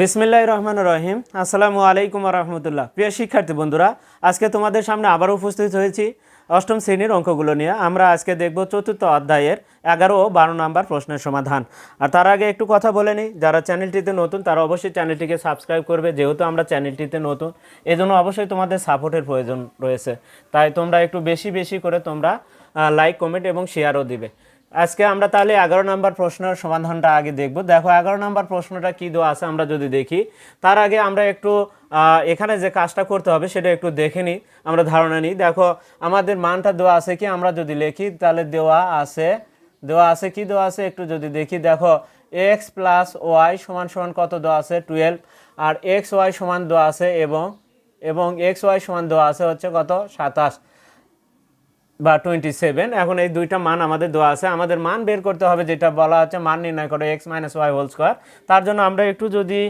বিসমিল্লাহ রহমান রহিম আসসালামু আলাইকুম রহমতুল্লাহ। প্রিয় শিক্ষার্থী বন্ধুরা, আজকে তোমাদের সামনে আবারও উপস্থিত হয়েছি অষ্টম শ্রেণির অঙ্কগুলো নিয়ে। আমরা আজকে দেখব চতুর্থ অধ্যায়ের এগারো ও বারো নম্বর প্রশ্নের সমাধান। আর তার আগে একটু কথা বলে নিই, যারা চ্যানেলটিতে নতুন, তারা অবশ্যই চ্যানেলটিকে সাবস্ক্রাইব করবে, যেহেতু আমরা চ্যানেলটিতে নতুন, এজন্য অবশ্যই তোমাদের সাপোর্টের প্রয়োজন রয়েছে। তাই তোমরা একটু বেশি বেশি করে তোমরা লাইক কমেন্ট এবং শেয়ারও দিবে। আজকে আমরা তাহলে এগারো নম্বর প্রশ্নের সমাধানটা আগে দেখব। দেখো, এগারো নম্বর প্রশ্নটা কী দেওয়া আছে আমরা যদি দেখি, তার আগে আমরা একটু এখানে যে কাজটা করতে হবে সেটা একটু দেখে নিই আমরা ধারণা নিই। দেখো, আমাদের মানটা দেওয়া আছে কি? আমরা যদি লিখি, তাহলে দেওয়া আছে দেওয়া আছে কি? দেওয়া আছে একটু যদি দেখি। দেখো এক্স প্লাস ওয়াই সমান সমান কত দেওয়া আছে? টুয়েলভ আর এক্স ওয়াই সমান দেওয়া আছে এবং এবং এক্স ওয়াই সমান দেওয়া আছে হচ্ছে কত? সাতাশ। বা টোয়েন্টি সেভেন এখন এই দুইটা মান আমাদের দেওয়া আছে। আমাদের মান বের করতে হবে যেটা বলা হচ্ছে মান নির্ণয় করো x minus y whole square তার জন্য আমরা একটু যদি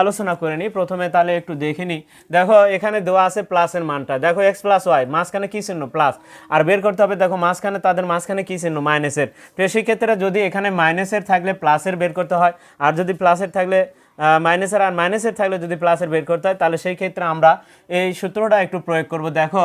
আলোচনা করে নিই, প্রথমে তাহলে একটু দেখে নিই। দেখো, এখানে দেওয়া আছে প্লাসের মানটা। দেখো এক্স প্লাস ওয়াই মাঝখানে কী চিহ্ন? প্লাস আর বের করতে হবে, দেখো, মাঝখানে তাদের মাঝখানে কী চিহ্ন? মাইনাসের তো সেক্ষেত্রে যদি এখানে মাইনাসের থাকলে প্লাসের বের করতে হয়, আর যদি প্লাসের থাকলে মাইনাসের আর মাইনাসের থাকলে যদি প্লাসের বের করতে হয়, তাহলে সেই ক্ষেত্রে আমরা এই সূত্রটা একটু প্রয়োগ করব। দেখো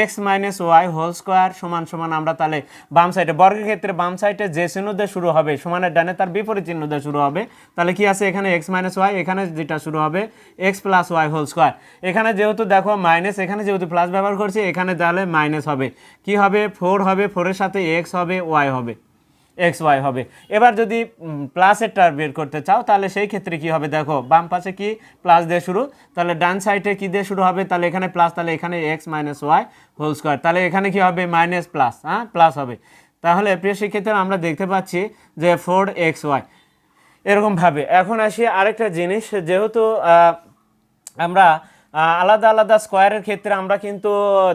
x minus y whole square সমান সমান আমরা তাহলে বাম সাইডে বর্গের ক্ষেত্রে বাম সাইডে যে চিহ্ন দিয়ে শুরু হবে, সমানের ডানে তার বিপরীত চিহ্ন দিয়ে শুরু হবে, তাহলে কি আছে এখানে এক্স মাইনাস ওয়াই এখানে যেটা শুরু হবে x plus y whole square এখানে যেহেতু দেখো মাইনাস এখানে যেহেতু প্লাস ব্যবহার করছি, এখানে তাহলে মাইনাস হবে। কি হবে? ফোর হবে ফোরের সাথে এক্স হবে ওয়াই হবে। এক্স ওয়াই হবে। এবার যদি প্লাসেরটা বের করতে চাও, তাহলে সেই ক্ষেত্রে কি হবে দেখো, বাম পাশে কি প্লাস দিয়ে শুরু? তাহলে ডান সাইডে কি দিয়ে শুরু হবে? তাহলে এখানে প্লাস তাহলে এখানে x minus y whole square তাহলে এখানে কি হবে? মাইনাস প্লাস হ্যাঁ? প্লাস হবে। তাহলে প্রিয় শিক্ষার্থীরা, আমরা দেখতে পাচ্ছি যে ফোর এক্স ওয়াই এরকমভাবে এখন আসি আরেকটা জিনিস, যেহেতু আমরা আলাদা আলাদা স্কোয়ারের ক্ষেত্রে আমরা কিন্তু,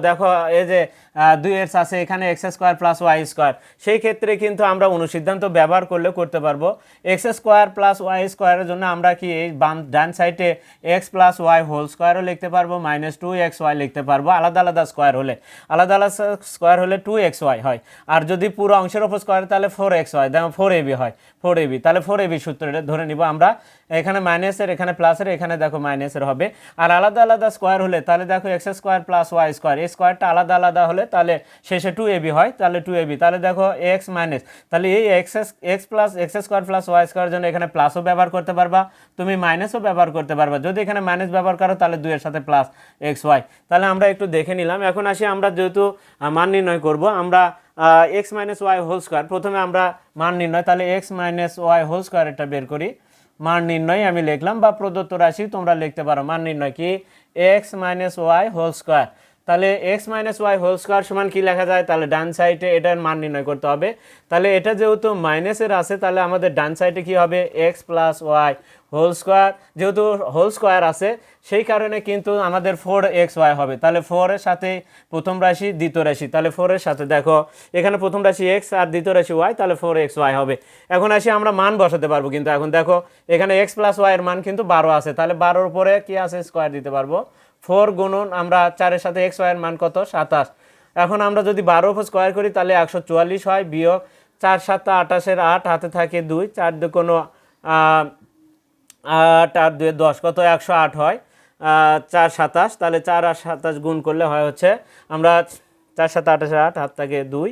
দেখো, এই যে দুই এক্স আছে এখানে x square plus y square. সেই ক্ষেত্রে কিন্তু আমরা অনুসিদ্ধান্ত ব্যবহার করলে করতে পারব। এক্স স্কোয়ার প্লাস ওয়াই স্কোয়ারের জন্য আমরা কি এই বাম, ডান সাইডে এক্স প্লাস ওয়াই হোল স্কোয়ারও লিখতে পারব মাইনাস টু এক্স ওয়াই লিখতে পারব, আলাদা আলাদা স্কোয়ার হলে। আলাদা আলাদা স্কোয়ার হলে টু এক্স ওয়াই হয়। আর যদি পুরো অংশের ওপর স্কোয়ার তাহলে ফোর এক্স ওয়াই দেখো ফোর এবি হয়। ফোর এবি তাহলে ফোর এবি সূত্রটা ধরে নিব আমরা। এখানে মাইনাসের এখানে প্লাসের এখানে দেখো মাইনাসের হবে। আর আলাদা আলাদা স্কোয়ার হলে, তাহলে দেখো x square plus y square এই স্কোয়ারটা আলাদা আলাদা হলে তাহলে শেষে টু এবি হয়, তাহলে টু এবি তাহলে দেখো এক্স মাইনাস তাহলে এই x x plus x square plus y square জন্য এখানে প্লাসও ব্যবহার করতে পারবা। তুমি মাইনাসও ব্যবহার করতে পারবা। যদি এখানে মাইনাস ব্যবহার করো, তাহলে দুইয়ের সাথে প্লাস এক্স ওয়াই তাহলে আমরা একটু দেখে নিলাম। এখন আসি আমরা যেহেতু মান নির্ণয় করব, আমরা x minus y whole square প্রথমে আমরা মান নির্ণয়, তাহলে x minus y whole square এটা বের করি। মান নির্ণয় আমি লিখলাম, বা প্রদত্ত রাশি তোমরা লিখতে পারো। মান নির্ণয় কি? X minus y whole square তাহলে x minus y whole square সমান কি লেখা যায়? তাহলে ডান সাইডে এটার মান নির্ণয় করতে হবে। তাহলে এটা যেহেতু মাইনাসের আছে, তাহলে আমাদের ডান সাইডে কি হবে? X plus y whole square যেহেতু হোল স্কোয়ার আছে, সেই কারণে কিন্তু আমাদের ফোর এক্স ওয়াই হবে। তাহলে ফোরের সাথে প্রথম রাশি, দ্বিতীয় রাশি। তাহলে ফোরের সাথে দেখো, এখানে প্রথম রাশি এক্স আর দ্বিতীয় রাশি ওয়াই তাহলে ফোর এক্স ওয়াই হবে। এখন আসি আমরা মান বসাতে পারব কিন্তু। এখন দেখো, এখানে এক্স প্লাস ওয়াইয়ের মান কিন্তু বারো আছে। তাহলে বারোর উপরে কি আছে? স্কোয়ার দিতে পারব। ফোর গুণন আমরা চারের সাথে এক্স ওয়াইয়ের মান কত? সাতাশ। এখন আমরা যদি বারো স্কোয়ার করি, তাহলে একশো চুয়াল্লিশ হয়, বিয়োগ চার সাতটা আঠাশের আট, হাতে থাকে দুই, চার দু কোনো আট আর দুয়ে দশ, কত? একশো আট হয় চার সাতাশ। তাহলে চার আর সাতাশ গুণ করলে হয় হচ্ছে, আমরা চার সাত আঠাশে আট, হাত থেকে দুই,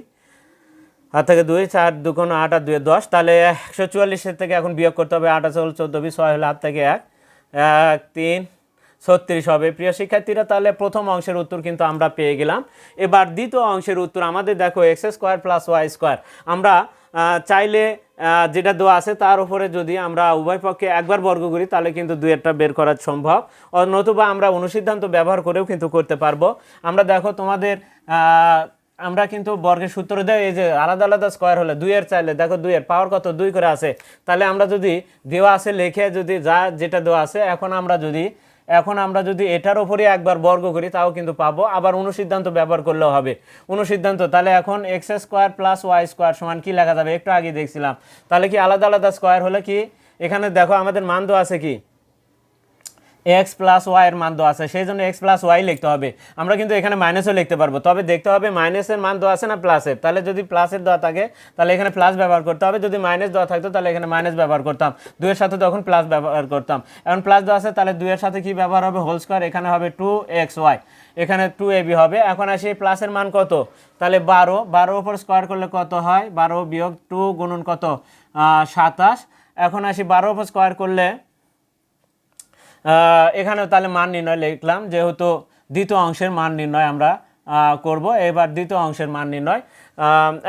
হাত থেকে দুই, চার দু কোনো আট আর দুয়ে দশ। তাহলে একশো চুয়াল্লিশের থেকে এখন বিয়োগ করতে হবে হল চোদ্দ, বিশ, ছয় হলে হাত থেকে এক এক, তিন ছত্রিশ হবে। প্রিয় শিক্ষার্থীরা, তাহলে প্রথম অংশের উত্তর কিন্তু আমরা পেয়ে গেলাম। এবার দ্বিতীয় অংশের উত্তর আমাদের দেখো x square plus y square আমরা চাইলে যেটা দেওয়া আছে তার উপরে যদি আমরা উভয় পক্ষে একবার বর্গ করি, তাহলে কিন্তু দুয়েরটা বের করা সম্ভব। নতুবা আমরা অনুসিদ্ধান্ত ব্যবহার করেও কিন্তু করতে পারব। আমরা দেখো তোমাদের আমরা কিন্তু বর্গের সূত্র দেয়, এই যে আলাদা আলাদা স্কোয়ার হলে দুইয়ের চাইলে, দেখো দুইয়ের পাওয়ার কত? দুই করে আছে। তাহলে আমরা যদি দেওয়া আছে, লেখে যদি যা যেটা দেওয়া আছে, এখন আমরা যদি এখন আমরা যদি এটার ওপরে একবার বর্গ করি, তাও কিন্তু পাবো। আবার অনুসিদ্ধান্ত ব্যবহার করলেও হবে। অনুসিদ্ধান্ত, তাহলে এখন x square plus y square সমান কী লেখা যাবে? একটু আগে দেখছিলাম। তাহলে কি আলাদা আলাদা স্কোয়ার হলে কি? এখানে দেখো আমাদের মান দেওয়া আছে কি? এক্স প্লাস ওয়াই এর মান দেওয়া আছে, সেই জন্য এক্স প্লাস ওয়াই লিখতে হবে। আমরা কিন্তু এখানে মাইনাসও লিখতে পারব। তবে দেখতে হবে মাইনাসের মান দেওয়া আছে না প্লাসের তাহলে যদি প্লাসের দেওয়া থাকে, তাহলে এখানে প্লাস ব্যবহার করতে হবে। যদি মাইনাস দেওয়া থাকতো, তাহলে এখানে মাইনাস ব্যবহার করতাম। দুইয়ের সাথে তখন প্লাস ব্যবহার করতাম। এখন প্লাস দেওয়া আছে, তাহলে দুইয়ের সাথে কি ব্যবহার হবে? হোল স্কোয়ার এখানে হবে টু এক্স ওয়াই এখানে টু এ বি হবে। এখন আসি প্লাসের মান কত? তাহলে বারো। বারো উপর স্কোয়ার করলে কত হয়? বারো বিয়োগ টু গুণন কত? সাতাশ। এখন আসি বারো উপর স্কোয়ার করলে এখানেও তাহলে মান নির্ণয় লিখলাম, যেহেতু দ্বিতীয় অংশের মান নির্ণয় আমরা করব। এবার দ্বিতীয় অংশের মান নির্ণয়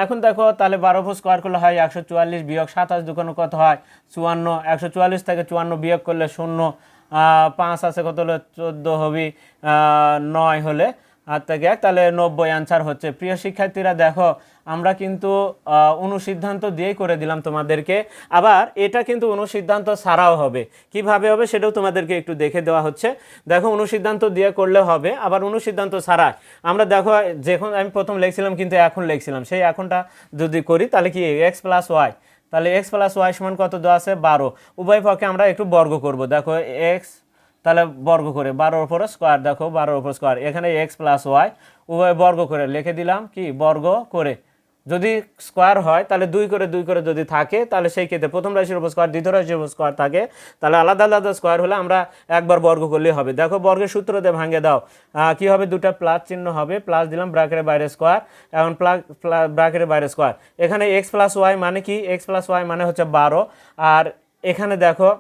এখন দেখো তাহলে বারো ফুট স্কোয়ার করলে হয় একশো চুয়াল্লিশ বিয়োগ সাতাশ দুকানো কত হয়? চুয়ান্ন। একশো চুয়াল্লিশ থেকে চুয়ান্ন বিয়োগ করলে শূন্য পাঁচ আছে কত হলে চোদ্দ হবি নয় হলে আর থেকে এক, তাহলে নব্বই আনসার হচ্ছে। প্রিয় শিক্ষার্থীরা দেখো আমরা কিন্তু অনুসিদ্ধান্ত দিয়েই করে দিলাম তোমাদেরকে। আবার এটা কিন্তু অনুসিদ্ধান্ত ছাড়াও হবে। কীভাবে হবে সেটাও তোমাদেরকে একটু দেখে দেওয়া হচ্ছে। দেখো, অনুসিদ্ধান্ত দিয়ে করলে হবে, আবার অনুসিদ্ধান্ত ছাড়া আমরা দেখো, যখন আমি প্রথম লিখছিলাম, কিন্তু এখন লিখছিলাম। সেই এখনটা যদি করি, তাহলে কি এক্স প্লাস ওয়াই তাহলে এক্স প্লাস ওয়াই সমান কত দেওয়া আছে? বারো। উভয় পক্ষে আমরা একটু বর্গ করব। দেখো এক্স তাহলে বর্গ করে বারোর উপরে স্কোয়ার দেখো, বারোর উপর স্কোয়ার এখানে এক্স প্লাস ওয়াই উভয় বর্গ করে লিখে দিলাম কি? বর্গ করে। যদি স্কোয়ার হয়, তাহলে দুই করে দুই করে যদি থাকে, তাহলে সেই ক্ষেত্রে প্রথম রাশির উপর স্কোয়ার দ্বিতীয় রাশির উপর স্কোয়ার থাকে, তাহলে আলাদা আলাদা স্কোয়ার হলে আমরা একবার বর্গ করলেই হবে। দেখো, বর্গের সূত্র দিয়ে ভাঙে দাও কি হবে? দুটা প্লাস চিহ্ন হবে প্লাস দিলাম ব্র্যাকেটের বাইরে স্কোয়ার এখন প্লাস ব্র্যাকেটের বাইরে স্কোয়ার এখানে এক্স প্লাস ওয়াই মানে কি? এক্স প্লাস ওয়াই মানে হচ্ছে বারো। আর এখানে দেখো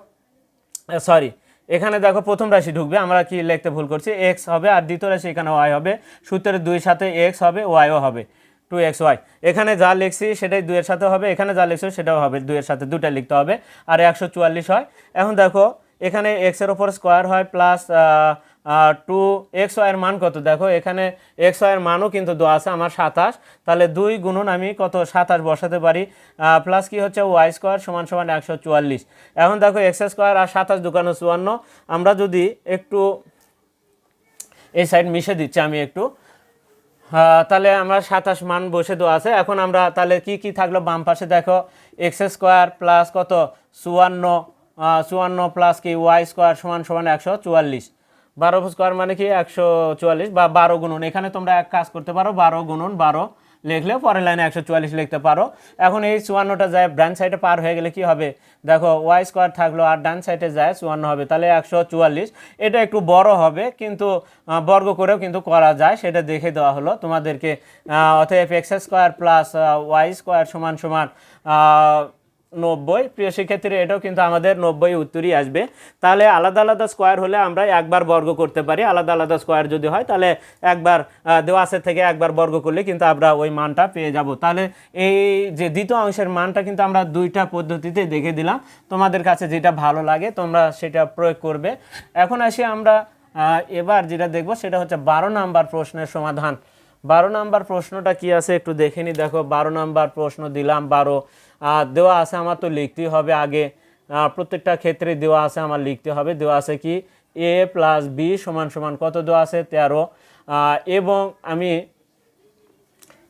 সরি এখানে দেখো প্রথম রাশি ঢুকবে, আমরা কি লিখতে ভুল করছি? এক্স হবে, আর দ্বিতীয় রাশি এখানে ওয়াই হবে। সূত্রের দুই সাথে এক্স হবে ওয়াইও হবে। Two x y. এখানে যা লিখছি সেটাই দুইয়ের সাথে হবে, এখানে যা লিখছি সেটাও হবে, দুইয়ের সাথে দুটা লিখতে হবে, আর একশো চুয়াল্লিশ হয়। এখন দেখো, এখানে এক্সের ওপর স্কোয়ার হয় প্লাস টু এক্স ওয়াইয়ের মান কত? দেখো, এখানে এক্স ওয়াইয়ের মানও কিন্তু দেওয়া আছে আমার সাতাশ। তাহলে দুই গুণন আমি কত? সাতাশ বসাতে পারি প্লাস কি হচ্ছে? ওয়াই স্কোয়ার সমান সমান একশো চুয়াল্লিশ। এখন দেখো এক্স স্কোয়ার আর সাতাশ দুকানো চুয়ান্ন। আমরা যদি একটু এই সাইড মিশে দিচ্ছি আমি একটু। তাহলে আমরা সাতাশ মান বসে দেওয়া আছে। এখন আমরা তাহলে কি কি থাকল? বাম পাশে দেখো, এক্স স্কোয়ার প্লাস কত? চুয়ান্ন চুয়ান্ন প্লাস কি? ওয়াই স্কোয়ার সমান সমান একশো চুয়াল্লিশ। বারো স্কোয়ার মানে কি? একশো চুয়াল্লিশ বা বারো গুণন। এখানে তোমরা এক কাজ করতে পারো, বারো গুণন বারো। লিখলেও পরের লাইনে একশো চুয়াল্লিশ লিখতে পারো। এখন এই চুয়ান্নটা যায় ডান সাইডে পার হয়ে গেলে কি হবে? দেখো, ওয়াই স্কোয়ার থাকল আর ডান সাইডে যায় চুয়ান্ন হবে, তাহলে একশো চুয়াল্লিশ। এটা একটু বড় হবে, কিন্তু বর্গ করেও কিন্তু করা যায়। সেটা দেখে দেওয়া হলো তোমাদেরকে। অতএব x square plus y square সমান সমান নব্বই। প্রিয় শিক্ষার্থীরা এটাও কিন্তু আমাদের নব্বই উত্তরই আসবে। তাহলে আলাদা আলাদা স্কোয়ার হলে আমরা একবার বর্গ করতে পারি। আলাদা আলাদা স্কোয়ার যদি হয় তাহলে একবার আহ, দেওয়াসের থেকে একবার বর্গ করলে কিন্তু আমরা ওই মানটা পেয়ে যাব। তাহলে এই যে দ্বিতীয় অংশের মানটা কিন্তু আমরা দুইটা পদ্ধতিতে দেখে দিলাম। তোমাদের কাছে যেটা ভালো লাগে তোমরা সেটা প্রয়োগ করবে। এখন আসি আমরা এবার যেটা দেখব সেটা হচ্ছে বারো নাম্বার প্রশ্নের সমাধান। বারো নাম্বার প্রশ্নটা কি আছে একটু দেখে নি। দেখো, বারো নাম্বার প্রশ্ন দিলাম, বারো। দেওয়া আছে আমার তো লিখতেই হবে আগে। প্রত্যেকটা ক্ষেত্রে দেওয়া আছে আমার লিখতে হবে। দেওয়া আছে কি? এ প্লাস বি সমান সমান কত দেওয়া আছে? তেরো। এবং আমি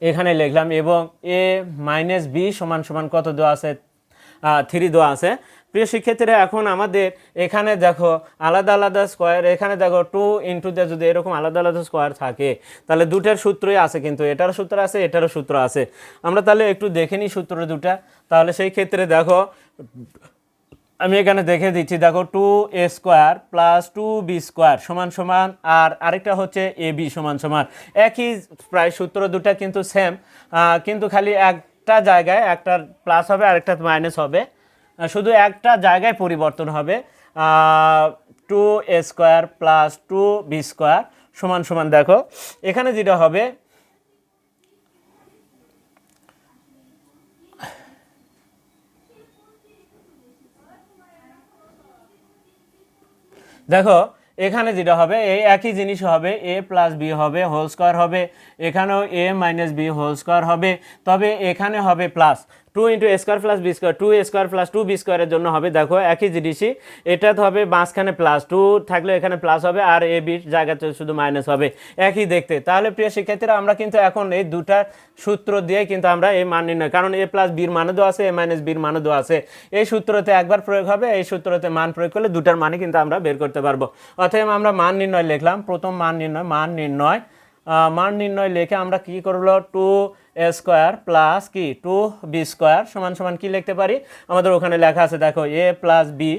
এখানে লিখলাম, এবং এ মাইনাস বি সমান সমান কত দেওয়া আছে? থ্রি দেওয়া আছে। প্রিয় শিক্ষার্থীরা, এখন আমাদের এখানে দেখো আলাদা আলাদা স্কোয়ার এখানে দেখো টু ইন্টু দিয়ে যদি এরকম আলাদা আলাদা স্কোয়ার থাকে, তাহলে দুটার সূত্রই আছে কিন্তু এটারও সূত্র আছে, এটারও সূত্র আছে। আমরা তাহলে একটু দেখে নিই সূত্র দুটা তাহলে সেই ক্ষেত্রে দেখো, আমি এখানে দেখে দিচ্ছি, দেখো two a square plus two b square সমান সমান, আর আরেকটা হচ্ছে এ বি সমান সমান। একই প্রায় সূত্র দুটা কিন্তু সেম কিন্তু খালি একটা জায়গায় একটা প্লাস হবে, আরেকটা মাইনাস হবে। শুধু একটা জায়গায় পরিবর্তন হবে two a square plus two b square সমান সমান দেখো। এখানে যেটা হবে, দেখো, এখানে যেটা হবে, এই একই জিনিস হবে এ প্লাস বি হবে হোল স্কোয়ার হবে, এখানেও a minus b whole square হবে, তবে এখানে হবে plus two into square plus b square two square plus two b স্কোয়ারের জন্য হবে, দেখো, একই জিনিসই এটা হবে মাঝখানে প্লাস টু থাকলে এখানে প্লাস হবে, আর এ বির জায়গাতে শুধু মাইনাস হবে, একই দেখতে। তাহলে প্রিয় শিক্ষার্থীরা, আমরা কিন্তু এখন এই দুটা সূত্র দিয়ে কিন্তু আমরা এই মান নির্ণয়, কারণ এ প্লাস বির মানও দেওয়া আছে এ মাইনাস বির মানও দেওয়া আছে। এই সূত্রতে একবার প্রয়োগ হবে, এই সূত্রতে মান প্রয়োগ করলে দুটার মানে কিন্তু আমরা বের করতে পারব। অতএব আমরা মান নির্ণয় লিখলাম, প্রথম মান নির্ণয় মান নির্ণয় মান নির্ণয় লিখে আমরা কি করল টু এ স্কোয়ার প্লাস কি? টু বি স্কোয়ার সমান সমান কি লিখতে পারি? আমাদের ওখানে লেখা আছে, দেখো a plus b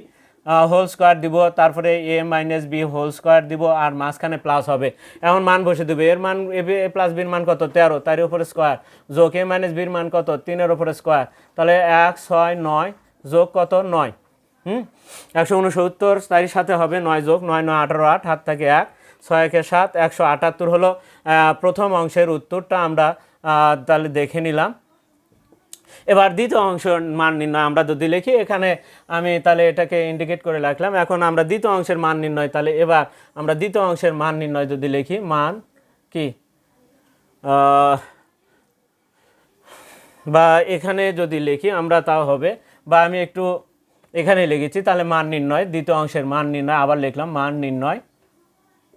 whole square দিব, তারপরে a minus b whole square দিব, আর মাঝখানে প্লাস হবে। এখন মান বসে দেবে, এর মান, এ বি এ প্লাস বির মান কত? তেরো, তার উপরে স্কোয়ার যোগ এ মাইনাস বির মান কত? তিনের উপরে স্কোয়ার তাহলে এক, ছয়, নয়, যোগ কত? নয়। হুম? একশো উনসত্তর, তারই সাথে হবে নয় যোগ, নয় নয়, আঠারো, আট হাত থেকে এক। ছয় একে সাত, একশো আটাত্তর হলো প্রথম অংশের উত্তরটা আমরা তাহলে দেখে নিলাম। এবার দ্বিতীয় অংশ মান নির্ণয় আমরা যদি লিখি, এখানে আমি তাহলে এটাকে ইন্ডিকেট করে রাখলাম। এখন আমরা দ্বিতীয় অংশের মান নির্ণয়, তাহলে এবার আমরা দ্বিতীয় অংশের মান নির্ণয় যদি লিখি, মান কি? বা এখানে যদি লিখি আমরা, তাও হবে। বা আমি একটু এখানে লিখেছি, তাহলে মান নির্ণয়, দ্বিতীয় অংশের মান নির্ণয়, আবার লিখলাম মান নির্ণয়।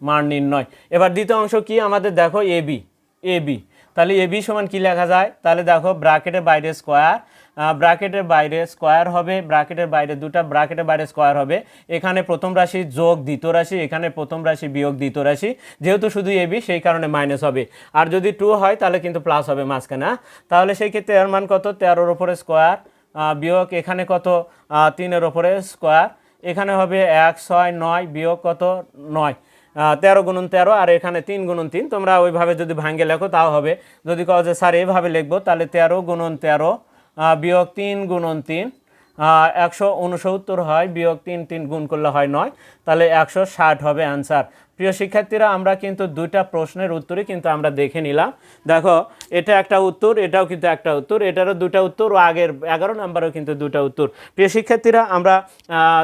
মান নির্ণয়। এবার দ্বিতীয় অংশ কি? আমাদের দেখো এ, বি। এ, বি। তাহলে এ, বি সমান কি লেখা যায়? তাহলে দেখো ব্রাকেটের বাইরে স্কোয়ার ব্রাকেটের বাইরে স্কোয়ার হবে ব্রাকেটের বাইরে দুটা ব্রাকেটের বাইরে স্কোয়ার হবে। এখানে প্রথম রাশি যোগ, দ্বিতীয় রাশি, এখানে প্রথম রাশি বিয়োগ, দ্বিতীয় রাশি। যেহেতু শুধু এ, বি, সেই কারণে মাইনাস হবে। আর যদি টু হয়, তাহলে কিন্তু প্লাস হবে মাঝখানে? তাহলে সেই ক্ষেত্রে এর মান কত? তেরোর ওপরে স্কোয়ার বিয়োগ এখানে কত? তিনের ওপরে স্কোয়ার। এখানে হবে এক, ছয়, নয়, বিয়োগ কত? নয়। তেরো গুণন তেরো আর এখানে তিন গুণন তিন। তোমরা ওইভাবে যদি ভাঙ্গে লেখো, তাও হবে। যদি কও যে, স্যার এইভাবে লিখব, তাহলে তেরো গুণন তেরো বিয়োগ তিন গুণন তিন একশো উনসত্তর হয়। বিয়োগ তিন তিন গুণ করলে হয় নয়। তাহলে একশো ষাট হবে অ্যান্সার প্রিয় শিক্ষার্থীরা, আমরা কিন্তু দুইটা প্রশ্নের উত্তরই কিন্তু আমরা দেখে নিলাম। দেখো, এটা একটা উত্তর, এটাও কিন্তু একটা উত্তর, এটারও দুটা উত্তর ও আগের এগারো নাম্বারও কিন্তু দুটা উত্তর। প্রিয় শিক্ষার্থীরা, আমরা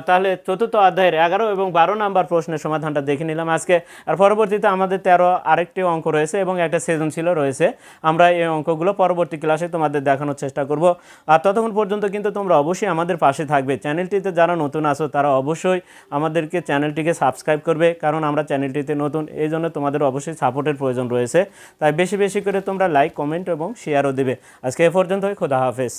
তাহলে চতুর্থ অধ্যায়ের এগারো এবং বারো নাম্বার প্রশ্নের সমাধানটা দেখে নিলাম আজকে। আর পরবর্তীতে আমাদের তেরো আরেকটি অঙ্ক রয়েছে এবং একটা সৃজনশীলও রয়েছে। আমরা এই অঙ্কগুলো পরবর্তী ক্লাসে তোমাদের দেখানোর চেষ্টা করব। আর ততক্ষণ পর্যন্ত কিন্তু তোমরা অবশ্যই আমাদের পাশে থাকবে। চ্যানেলটিতে যারা নতুন আসো তারা অবশ্যই আমাদেরকে চ্যানেলটিকে সাবস্ক্রাইব করবে, কারণ আমরা চ্যানেলটিতে নতুন, এই জন্য তোমাদের অবশ্যই সাপোর্টের প্রয়োজন রয়েছে। তাই বেশি বেশি করে তোমরা লাইক কমেন্ট এবং শেয়ারও দেবে। আজকে এ পর্যন্তই, খোদা হাফেজ।